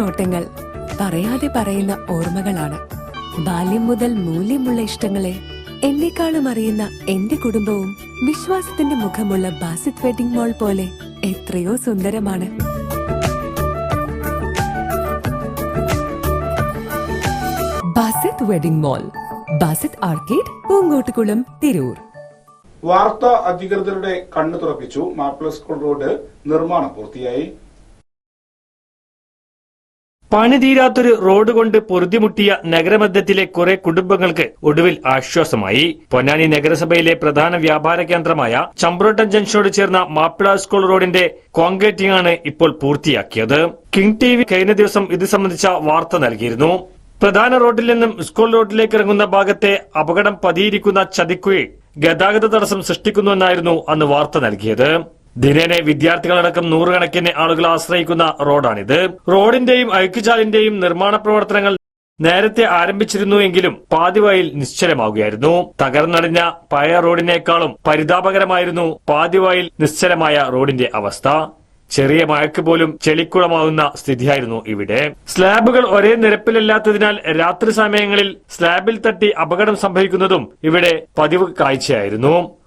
നോട്ടങ്ങൾ. പറയാതെ പറയുന്ന ഓർമ്മകളാണ്. ബാല്യം മുതൽ മൂല്യമുള്ള ഇഷ്ടങ്ങളെ എന്നെക്കാളും അറിയുന്ന എന്റെ കുടുംബവും വിശ്വാസത്തിന്റെ മുഖമുള്ള ബാസിത് വെഡിംഗ് മോൾ പോലെ എത്രയോ സുന്ദരമാണ്. Basith wedding mall Basith arcade Poongottukulam Tirur. വാർത്താ അധികൃതരുടെ കണ്ണു തുറപ്പിച്ചു. മാപ്പിള സ്കൂൾ റോഡ് നിർമ്മാണം പൂർത്തിയായി. പണി തീരാത്തൊരു റോഡ് കൊണ്ട് പൊറുതിമുട്ടിയ നഗരമധ്യത്തിലെ കുറെ കുടുംബങ്ങൾക്ക് ഒടുവിൽ ആശ്വാസമായി. പൊന്നാനി നഗരസഭയിലെ പ്രധാന വ്യാപാര കേന്ദ്രമായ ചമ്പ്രോട്ടൻ ജംഗ്ഷനോട് ചേർന്ന മാപ്പിള സ്കൂൾ റോഡിന്റെ കോൺക്രീറ്റിംഗ് ആണ് ഇപ്പോൾ പൂർത്തിയാക്കിയത്. കിങ് ടി വി കഴിഞ്ഞ ദിവസം ഇത് സംബന്ധിച്ച വാർത്ത നൽകിയിരുന്നു. പ്രധാന റോഡിൽ നിന്നും സ്കൂൾ റോഡിലേക്ക് ഇറങ്ങുന്ന ഭാഗത്തെ അപകടം പതിയിരിക്കുന്ന ചതിക്കുഴി ഗതാഗത തടസ്സം സൃഷ്ടിക്കുന്നുവെന്നായിരുന്നു അന്ന് വാർത്ത നൽകിയത്. ദിനേനെ വിദ്യാർത്ഥികളടക്കം നൂറുകണക്കിന് ആളുകൾ ആശ്രയിക്കുന്ന റോഡാണിത്. റോഡിന്റെയും അഴുക്കുചാലിന്റെയും നിർമ്മാണ പ്രവർത്തനങ്ങൾ നേരത്തെ ആരംഭിച്ചിരുന്നുവെങ്കിലും പാതിവഴിയിൽ നിശ്ചലമാവുകയായിരുന്നു. തകർന്നടിഞ്ഞ പഴയ റോഡിനേക്കാളും പരിതാപകരമായിരുന്നു പാതിവഴിയിൽ നിശ്ചലമായ റോഡിന്റെ അവസ്ഥ. ചെറിയ മഴയ്ക്ക് പോലും ചെളിക്കുളമാവുന്ന സ്ഥിതിയായിരുന്നു ഇവിടെ. സ്ലാബുകൾ ഒരേ നിരപ്പിലല്ലാത്തതിനാൽ രാത്രി സമയങ്ങളിൽ സ്ലാബിൽ തട്ടി അപകടം സംഭവിക്കുന്നതും ഇവിടെ പതിവ് കാഴ്ചയായിരുന്നു.